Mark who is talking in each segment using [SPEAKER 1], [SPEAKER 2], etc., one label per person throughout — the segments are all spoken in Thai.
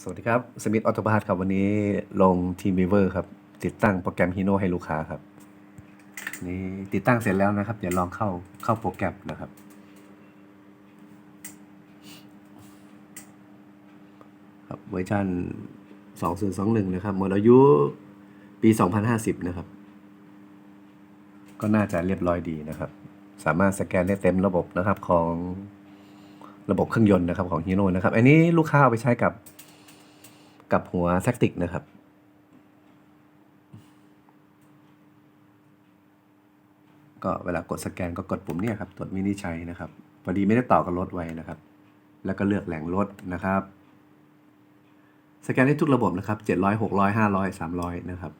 [SPEAKER 1] สวัสดีครับ สมิธออโตบาร์ครับ วันนี้ลงทีม v ีเวอร์ครับ ติดตั้งโปรแกรม Hino ให้ลูกค้าครับ นี่ติดตั้งเสร็จแล้วนะครับ เดี๋ยวลองเข้าเข้าโปรแกรมนะครับ ครับเวอร์ชัน2021 นะครับหมดอายุปี 2050 นะครับ ก็น่าจะเรียบร้อยดีนะครับ สามารถสแกนได้เต็มระบบนะครับของระบบเครื่องยนต์นะครับของ Hino นะครับ อันนี้ลูกค้าเอาไปใช้กับ กับหัวแซกติกนะครับ ก็เวลากดสแกนก็กดปุ่มนี่ครับตรวจวินิจฉัยนะครับพอดีไม่ได้ต่อกับรถไว้นะครับ แล้วก็เลือกแหล่งรถนะครับ สแกนได้ทุกระบบนะครับ 700 600 500 300 นะครับ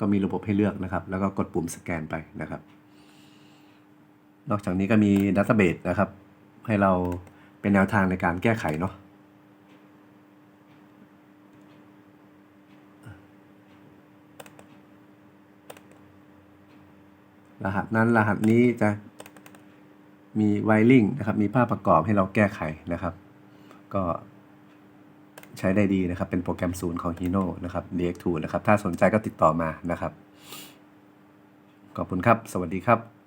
[SPEAKER 1] ก็มีระบบให้เลือกนะครับ แล้วก็กดปุ่มสแกนไปนะครับ นอกจากนี้ก็มีดัตเตอร์เบสนะครับ ให้เราเป็นแนวทางในการแก้ไขเนาะรหัสนั้นรหัสนี้จะมีไวริงนะครับ มีภาพประกอบให้เราแก้ไขนะครับ ก็ใช้ได้ดีนะครับ เป็นโปรแกรมศูนย์ของ Hino นะครับ DX2 นะครับ ถ้าสนใจก็ติดต่อมานะครับ ขอบคุณครับ สวัสดีครับ